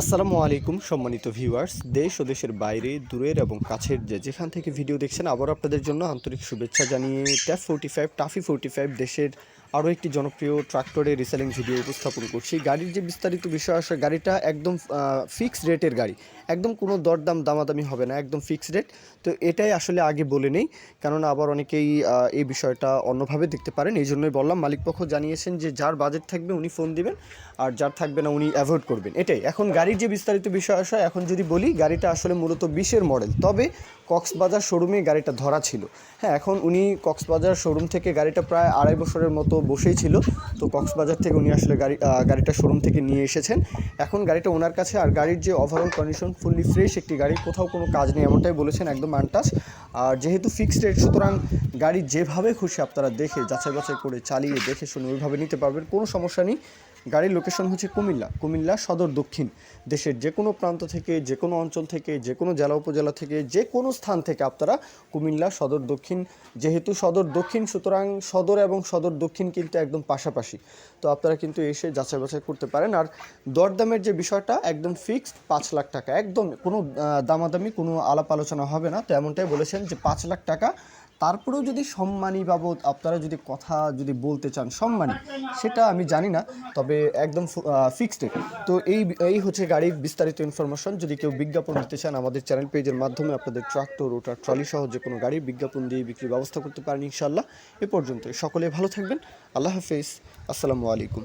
আসসালামু আলাইকুম, সম্মানিত ভিউয়ার্স। দেশ ও দেশের বাইরে, দূরের এবং কাছের যে যেখান থেকে ভিডিও দেখছেন আবার আপনাদের জন্য আন্তরিক শুভেচ্ছা জানিয়ে ট্যাপ ফোর্টি ফাইভ টাফি ফোর্টি ফাইভ দেশের আরও একটি জনপ্রিয় ট্রাক্টরের রিসেলিং ভিডিও উপস্থাপন করছি। গাড়ির যে বিস্তারিত বিষয় আসে, গাড়িটা একদম ফিক্সড রেটের গাড়ি। একদম কোনো দরদাম, দামাদামি হবে না, একদম ফিক্সড রেট তো এটাই আসলে আগে বলে নেই, কেননা আবার অনেকেই এই বিষয়টা অন্যভাবে দেখতে পারেন। এই জন্যই বললাম, মালিকপক্ষ জানিয়েছেন যে যার বাজেট থাকবে উনি ফোন দিবেন, আর যার থাকবে না উনি অ্যাভয়েড করবেন। এটাই। এখন গাড়ির যে বিস্তারিত বিষয় আসে, এখন যদি বলি, গাড়িটা আসলে মূলত বিশের মডেল তবে কক্সবাজার শোরুমে গাড়িটা ধরা ছিল। হ্যাঁ এখন উনি কক্সবাজার শোরুম থেকে গাড়িটা প্রায় আড়াই বছরের মতো বসেই ছিল। তো কক্সবাজার থেকে উনি আসলে গাড়ি গাড়িটা শোরুম থেকে নিয়ে এসেছেন। এখন গাড়িটা ওনার কাছে, আর গাড়ির যে ওভারঅল কন্ডিশন ফুললি ফ্রেশ একটি গাড়ি, কোথাও কোনো কাজ নেই, এমনটাই বলেছেন একদম আনটাস আর যেহেতু ফিক্সড রেট সুতরাং গাড়ি যেভাবে খুশি আপনারা দেখে, যাচাই বাছাই করে চালিয়ে দেখে শুনে ওইভাবে নিতে পারবেন। কোনো সমস্যা নেই। গাড়ির লোকেশন হচ্ছে কুমিল্লা। কুমিল্লা সদর দক্ষিণ। দেশের যে কোনো প্রান্ত থেকে, যে কোনো অঞ্চল থেকে, যে কোনো জেলা, উপজেলা থেকে, যে কোনো স্থান থেকে আপনারা কুমিল্লা সদর দক্ষিণ, যেহেতু সদর দক্ষিণ, সুতরাং সদর এবং সদর দক্ষিণ কিন্তু একদম পাশাপাশি। তো আপনারা কিন্তু এসে যাচাই বাছাই করতে পারেন। আর দরদামের যে বিষয়টা, একদম ফিক্সড পাঁচ লাখ টাকা। একদম কোনো দামাদামি, কোনো আলাপ আলোচনা হবে না। তো এমনটাই বলেছেন যে পাঁচ লাখ টাকা। তারপরেও যদি সম্মানী বাবদ আপনারা যদি কথা যদি বলতে চান, সম্মানী, সেটা আমি জানি না, তবে একদম ফিক্সড তো এই এই হচ্ছে গাড়ির বিস্তারিত ইনফরমেশন যদি কেউ বিজ্ঞাপন দিতে চান, আমাদের চ্যানেল পেজের মাধ্যমে আপনাদের ট্রাক্টর ওটার ট্রলি সহ যে কোনো গাড়ির বিজ্ঞাপন দিয়ে বিক্রির ব্যবস্থা করতে পারেন ইনশাল্লাহ এ পর্যন্ত সকলে ভালো থাকবেন। আল্লাহ হাফেজ। আসসালামু আলাইকুম।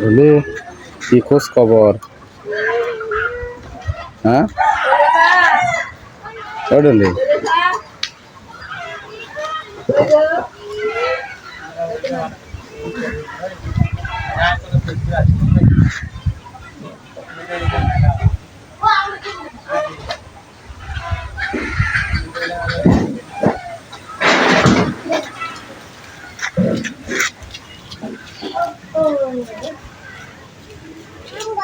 buat dos se le caen a la বলি কি খোঁজ খবর হ্যাঁ ওডলি Ulang